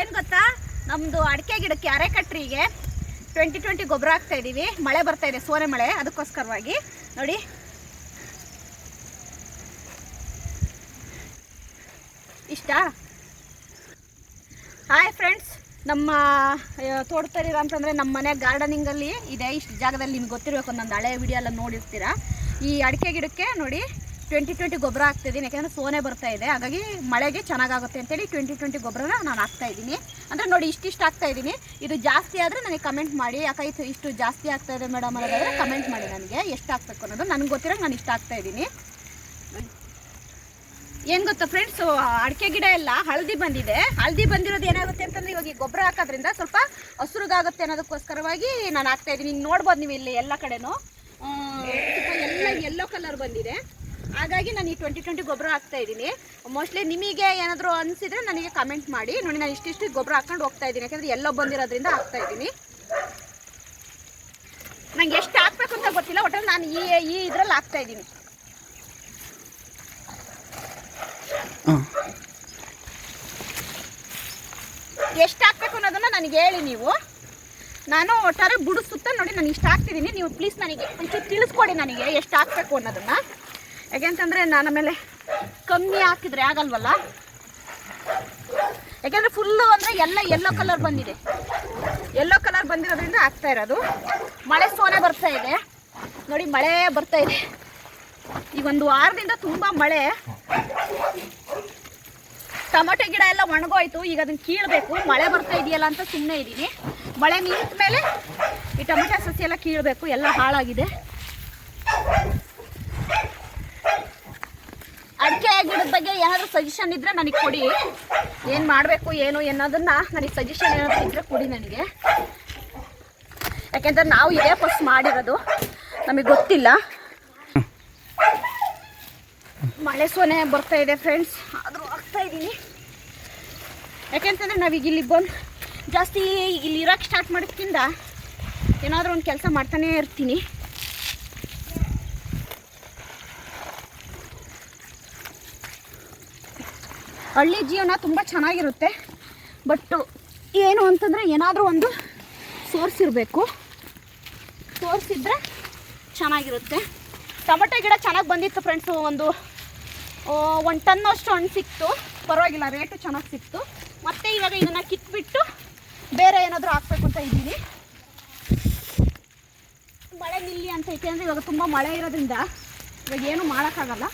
ಏನು ಗೊತ್ತಾ? ನಮ್ಮದು ಅಡಿಕೆ ಗಿಡಕ್ಕೆ ಅರೆಕಟ್ರಿಗೆ ಟ್ವೆಂಟಿ ಟ್ವೆಂಟಿ ಗೊಬ್ಬರ ಹಾಕ್ತಾ ಇದ್ದೀವಿ ಮಳೆ ಬರ್ತಾ ಇದೆ ಸೋನೆ ಮಳೆ, ಅದಕ್ಕೋಸ್ಕರವಾಗಿ. ನೋಡಿ. ಇಷ್ಟ? ಹಾಯ್ ಫ್ರೆಂಡ್ಸ್ ನಮ್ಮ ತೋಟದಲ್ಲಿರೋ ಅಂತಂದರೆ ನಮ್ಮ ಮನೆ ಗಾರ್ಡನಿಂಗಲ್ಲಿ ಇದೆ. ಇಷ್ಟು ಜಾಗದಲ್ಲಿ ನಿಮ್ಗೆ ಗೊತ್ತಿರಬೇಕು, ಒಂದೊಂದು ಹಳೆ ವಿಡಿಯೋ ಎಲ್ಲ ನೋಡಿರ್ತೀರ. ಈ ಅಡಿಕೆ ಗಿಡಕ್ಕೆ ನೋಡಿ ಟ್ವೆಂಟಿ ಟ್ವೆಂಟಿ ಗೊಬ್ಬರ ಹಾಕ್ತಿದ್ದೀನಿ. ಯಾಕೆಂದರೆ ಸೋನೆ ಬರ್ತಾ ಇದೆ. ಹಾಗಾಗಿ ಮಳೆಗೆ ಚೆನ್ನಾಗಾಗುತ್ತೆ ಅಂತೇಳಿ ಟ್ವೆಂಟಿ ಟ್ವೆಂಟಿ ಗೊಬ್ಬರನ ನಾನು ಹಾಕ್ತಾ ಇದ್ದೀನಿ. ಅಂದರೆ ನೋಡಿ, ಇಷ್ಟಿಷ್ಟು ಹಾಕ್ತಾ ಇದ್ದೀನಿ. ಇದು ಜಾಸ್ತಿ ಆದರೆ ನನಗೆ ಕಮೆಂಟ್ ಮಾಡಿ. ಯಾಕೈತು ಇಷ್ಟು ಜಾಸ್ತಿ ಆಗ್ತಾ ಇದೆ ಮೇಡಮ್ ಅನ್ನೋದಾದರೆ ಕಮೆಂಟ್ ಮಾಡಿ ನನಗೆ. ಎಷ್ಟು ಹಾಕ್ಬೇಕು ಅನ್ನೋದು ನನಗೆ ಗೊತ್ತಿರೋ ನಾನು ಇಷ್ಟು ಆಗ್ತಾ ಇದ್ದೀನಿ. ಏನು ಗೊತ್ತಾ ಫ್ರೆಂಡ್ಸ್ ಅಡಿಕೆ ಗಿಡ ಎಲ್ಲ ಹಳದಿ ಬಂದಿದೆ. ಹಳದಿ ಬಂದಿರೋದು ಏನಾಗುತ್ತೆ ಅಂತಂದ್ರೆ ಇವಾಗ ಈ ಗೊಬ್ಬರ ಹಾಕೋದ್ರಿಂದ ಸ್ವಲ್ಪ ಹಸುರುಗಾಗುತ್ತೆ ಅನ್ನೋದಕ್ಕೋಸ್ಕರವಾಗಿ ನಾನು ಹಾಕ್ತಾ ಇದ್ದೀನಿ. ನೋಡ್ಬೋದು ನೀವು ಇಲ್ಲಿ ಎಲ್ಲ ಕಡೆನೂ. ಎಲ್ಲ ಯೆಲ್ಲೋ ಕಲರ್ ಬಂದಿದೆ. ಹಾಗಾಗಿ ನಾನು ಈ ಟ್ವೆಂಟಿ ಟ್ವೆಂಟಿ ಗೊಬ್ಬರ ಹಾಕ್ತಾ ಇದ್ದೀನಿ. ಮೋಸ್ಟ್ಲಿ ನಿಮಗೆ ಏನಾದರೂ ಅನಿಸಿದ್ರೆ ನನಗೆ ಕಮೆಂಟ್ ಮಾಡಿ. ನೋಡಿ ನಾನು ಇಷ್ಟಿಷ್ಟು ಗೊಬ್ಬರ ಹಾಕೊಂಡು ಹೋಗ್ತಾ ಇದ್ದೀನಿ. ಯಾಕಂದರೆ ಎಲ್ಲೋ ಬಂದಿರೋದ್ರಿಂದ ಹಾಕ್ತಾ ಇದ್ದೀನಿ. ನಂಗೆ ಎಷ್ಟು ಹಾಕ್ಬೇಕು ಅಂತ ಗೊತ್ತಿಲ್ಲ. ಒಟ್ಟಲ್ಲಿ ನಾನು ಈ ಈ ಇದ್ರಲ್ಲಿ ಹಾಕ್ತಾ ಇದ್ದೀನಿ. ಎಷ್ಟು ಹಾಕ್ಬೇಕು ಅನ್ನೋದನ್ನ ನನಗೆ ಹೇಳಿ ನೀವು. ನಾನು ಒಟ್ಟಾರೆ ಬಿಡಿಸುತ್ತ ಸುತ್ತ ನೋಡಿ ನಾನು ಇಷ್ಟು ಹಾಕ್ತಿದ್ದೀನಿ. ನೀವು ಪ್ಲೀಸ್ ನನಗೆ ಒಂಚೂರು ತಿಳಿಸ್ಕೊಡಿ ನನಗೆ ಎಷ್ಟು ಹಾಕ್ಬೇಕು ಅನ್ನೋದನ್ನ. ಯಾಕೆಂತಂದರೆ ನಾನು ಆಮೇಲೆ ಕಮ್ಮಿ ಹಾಕಿದ್ರೆ ಆಗಲ್ವಲ್ಲ? ಯಾಕೆಂದರೆ ಫುಲ್ಲು ಅಂದರೆ ಎಲ್ಲ ಎಲ್ಲೋ ಕಲರ್ ಬಂದಿದೆ. ಎಲ್ಲೋ ಕಲರ್ ಬಂದಿರೋದ್ರಿಂದ ಆಗ್ತಾ ಇರೋದು. ಮಳೆ ಸೋನೆ ಬರ್ತಾ ಇದೆ. ನೋಡಿ, ಮಳೆ ಬರ್ತಾ ಇದೆ. ಈಗ ಒಂದು ವಾರದಿಂದ ತುಂಬ ಮಳೆ. ಟೊಮೊಟೊ ಗಿಡ ಎಲ್ಲ ಒಣಗೋಯ್ತು. ಈಗ ಅದನ್ನ ಕೀಳ್ಬೇಕು. ಮಳೆ ಬರ್ತಾ ಇದೆಯಲ್ಲ ಅಂತ ಸುಮ್ಮನೆ ಇದ್ದೀನಿ ಮಳೆ ನಿಂತ ಮೇಲೆ ಈ ಟೊಮೆಟೊ ಸಸಿ ಎಲ್ಲ ಕೀಳ್ಬೇಕು. ಎಲ್ಲ ಹಾಳಾಗಿದೆ ಅಡಿಕೆ ಗಿಡದ ಬಗ್ಗೆ ಏನಾದರೂ ಸಜೆಷನ್ ಇದ್ರೆ ನನಗೆ ಕೊಡಿ. ಏನು ಮಾಡಬೇಕು, ಏನು ಅನ್ನೋದನ್ನ ನನಗೆ ಸಜೆಷನ್ ಏನಾದರೂ ಇದ್ರೆ ಕೊಡಿ ನನಗೆ. ಯಾಕೆಂದ್ರೆ ನಾವು ಇದೇ ಫಸ್ಟ್ ಮಾಡಿರೋದು. ನಮಗೆ ಗೊತ್ತಿಲ್ಲ. ಮಳೆ ಸೋನೆ ಬರ್ತಾ ಇದೆ ಫ್ರೆಂಡ್ಸ್ ಆದರೂ ಆಗ್ತಾ ಇದ್ದೀನಿ ಯಾಕೆಂತಂದ್ರೆ ನಾವೀಗ ಇಲ್ಲಿ ಬಂದು ಜಾಸ್ತಿ ಇಲ್ಲಿ ಇರೋಕ್ಕೆ ಸ್ಟಾರ್ಟ್ ಮಾಡೋದ್ಕಿಂತ ಏನಾದರೂ ಒಂದು ಕೆಲಸ ಮಾಡ್ತಾನೇ ಇರ್ತೀನಿ. ಹಳ್ಳಿ ಜೀವನ ತುಂಬ ಚೆನ್ನಾಗಿರುತ್ತೆ. ಬಟ್ ಏನು ಅಂತಂದರೆ ಏನಾದರೂ ಒಂದು ಸೋರ್ಸ್ ಇರಬೇಕು. ಸೋರ್ಸ್ ಇದ್ದರೆ ಚೆನ್ನಾಗಿರುತ್ತೆ. ಟೊಮೆಟೊ ಗಿಡ ಚೆನ್ನಾಗಿ ಬಂದಿತ್ತು ಫ್ರೆಂಡ್ಸು ಒಂದು ಒಂದು ಟನ್ ಅಷ್ಟು ಹಣ್ಣು ಸಿಕ್ತು. ಪರವಾಗಿಲ್ಲ ರೇಟು ಚೆನ್ನಾಗಿ ಸಿಕ್ತು. ಮತ್ತೆ ಇವಾಗ ಇದನ್ನು ಕಿತ್ಬಿಟ್ಟು ಬೇರೆ ಏನಾದರೂ ಹಾಕ್ಬೇಕು ಅಂತ ಇದ್ದೀನಿ. ಮಳೆ ನಿಲ್ಲಿ ಅಂತ ಐತೆ ಅಂದರೆ ಇವಾಗ ತುಂಬ ಮಳೆ ಇರೋದ್ರಿಂದ ಇವಾಗ ಏನು ಮಾಡೋಕ್ಕಾಗಲ್ಲ.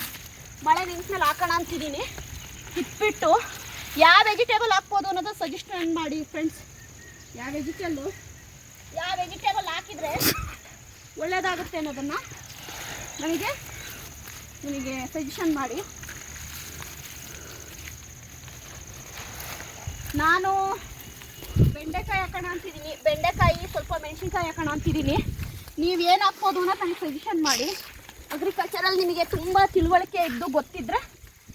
ಮಳೆ ನಿಂತ ಹಾಕೋಣ ಅಂತಿದ್ದೀನಿ. ಕಿತ್ಬಿಟ್ಟು ಯಾವ ವೆಜಿಟೇಬಲ್ ಹಾಕ್ಬೋದು ಅನ್ನೋದು ಸಜೆಷನ್ ಮಾಡಿ ಫ್ರೆಂಡ್ಸ್ ಯಾವ ವೆಜಿಟೇಬಲ್ ಯಾವ ವೆಜಿಟೇಬಲ್ ಹಾಕಿದರೆ ಒಳ್ಳೆಯದಾಗುತ್ತೆ ಅನ್ನೋದನ್ನು ನನಗೆ, ನಿಮಗೆ ಸಜೆಷನ್ ಮಾಡಿ. ನಾನು ಬೆಂಡೆಕಾಯಿ ಹಾಕೋಣ ಅಂತಿದ್ದೀನಿ. ಬೆಂಡೆಕಾಯಿ ಸ್ವಲ್ಪ ಮೆಣಸಿನ್ಕಾಯಿ ಹಾಕೋಣ ಅಂತಿದ್ದೀನಿ. ನೀವು ಏನು ಹಾಕ್ಬೋದು ಅನ್ನೋ ನನಗೆ ಸಜೆಷನ್ ಮಾಡಿ. ಅಗ್ರಿಕಲ್ಚರಲ್ಲಿ ನಿಮಗೆ ತುಂಬ ತಿಳುವಳಿಕೆ ಇದ್ದು ಗೊತ್ತಿದ್ದರೆ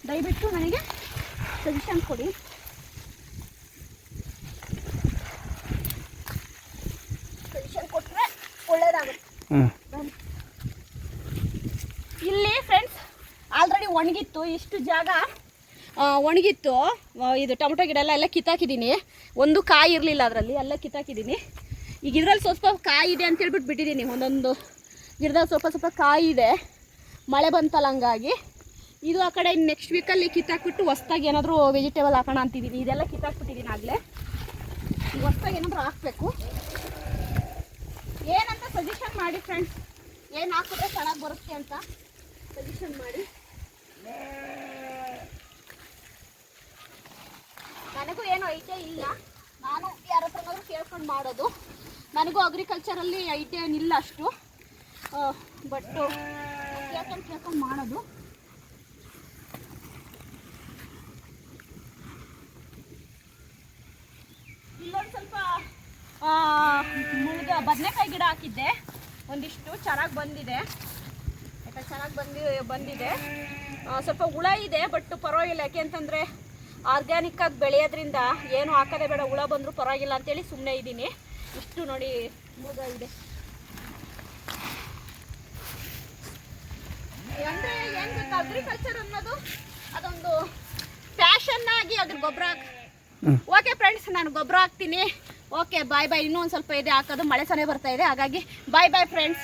ದಯವಿಟ್ಟು ನನಗೆ ಸಜೆಷನ್ ಕೊಡಿ. ಸಜೆಷನ್ ಕೊಟ್ಟರೆ ಇಲ್ಲಿ ಫ್ರೆಂಡ್ಸ್ ಆಲ್ರೆಡಿ ಒಣಗಿತ್ತು ಇಷ್ಟು ಜಾಗ ಒಣಗಿತ್ತು. ಇದು ಟೊಮೊಟೊ ಗಿಡ ಎಲ್ಲ ಎಲ್ಲ ಕಿತ್ತಾಕಿದ್ದೀನಿ. ಒಂದು ಕಾಯಿ ಇರಲಿಲ್ಲ ಅದರಲ್ಲಿ ಎಲ್ಲ ಕಿತ್ತಾಕಿದ್ದೀನಿ. ಈಗ ಇದ್ರಲ್ಲಿ ಸ್ವಲ್ಪ ಸ್ವಲ್ಪ ಕಾಯಿ ಇದೆ ಅಂತ ಹೇಳ್ಬಿಟ್ಟು ಬಿಟ್ಟಿದ್ದೀನಿ. ಒಂದೊಂದು ಗಿಡದಲ್ಲಿ ಸ್ವಲ್ಪ ಸ್ವಲ್ಪ ಕಾಯಿ ಇದೆ. ಮಳೆ ಬಂತಲ್ಲ ಹಂಗಾಗಿ. ಇದು ಆ ಕಡೆ ನೆಕ್ಸ್ಟ್ ವೀಕಲ್ಲಿ ಕಿತ್ತಾಕ್ಬಿಟ್ಟು ಹೊಸ್ದಾಗಿ ಏನಾದರೂ ವೆಜಿಟೇಬಲ್ ಹಾಕೋಣ ಅಂತಿದ್ದೀನಿ ಇದೆಲ್ಲ ಕಿತ್ತಾಕ್ಬಿಟ್ಟಿದ್ದೀನಿ ಆಗಲೇ. ಹೊಸ್ದಾಗಿ ಏನಾದರೂ ಹಾಕಬೇಕು. ಏನಂತ ಸಜೆಷನ್ ಮಾಡಿ ಫ್ರೆಂಡ್ಸ್ ಏನು ಹಾಕಿದ್ರೆ ಚೆನ್ನಾಗಿ ಬರುತ್ತೆ ಅಂತ ಸಜೆಷನ್ ಮಾಡಿ. ನನಗೂ ಏನು ಐಟೆ ಇಲ್ಲ. ನಾನು ಯಾರ ಹತ್ರನಾದ್ರೂ ಕೇಳ್ಕೊಂಡು ಮಾಡೋದು. ನನಗೂ ಅಗ್ರಿಕಲ್ಚರಲ್ಲಿ ಐಟೆ ಏನಿಲ್ಲ ಅಷ್ಟು. ಬಟ್ ಕೇಳ್ಕೊಂಡು ಕೇಳ್ಕೊಂಡು ಮಾಡೋದು ಇಲ್ಲೊಂದು ಸ್ವಲ್ಪ ಆ, ಮುಳ್ಗ ಬದನೆಕಾಯಿ ಗಿಡ ಹಾಕಿದ್ದೆ. ಒಂದಿಷ್ಟು ಚೆನ್ನಾಗಿ ಬಂದಿದೆ. ಯಾಕೆ ಚೆನ್ನಾಗಿ ಬಂದಿ ಬಂದಿದೆ. ಸ್ವಲ್ಪ ಹುಳ ಇದೆ ಬಟ್ ಪರವಾಗಿಲ್ಲ. ಯಾಕೆ ಅಂತಂದರೆ ಆರ್ಗ್ಯಾನಿಕ್ ಆಗಿ ಬೆಳೆಯೋದ್ರಿಂದ ಏನು ಹಾಕೋದೇ ಬೇಡ ಹುಳ ಬಂದರೂ ಪರವಾಗಿಲ್ಲ ಅಂತೇಳಿ ಸುಮ್ಮನೆ ಇದ್ದೀನಿ. ಇಷ್ಟು ನೋಡಿ ಮುಳುಗ ಇದೆ. ಅಂದರೆ ಏನು ಗೊತ್ತಾ ಅಗ್ರಿಕಲ್ಚರ್ ಅನ್ನೋದು ಅದೊಂದು ಫ್ಯಾಷನ್ನಾಗಿ ಆಗಿ ಅದ್ರ ಗೊಬ್ಬರ ಓಕೆ ಫ್ರೆಂಡ್ಸ್ ನಾನು ಗೊಬ್ಬರ ಹಾಕ್ತೀನಿ. ಓಕೆ ಬಾಯ್ ಬಾಯ್ ಇನ್ನೂ ಒಂದು ಸ್ವಲ್ಪ ಇದೆ. ಹಾಕೋದು ಮಳೆ ಸನೇ ಬರ್ತಾ ಇದೆ. ಹಾಗಾಗಿ ಬಾಯ್ ಬಾಯ್ ಫ್ರೆಂಡ್ಸ್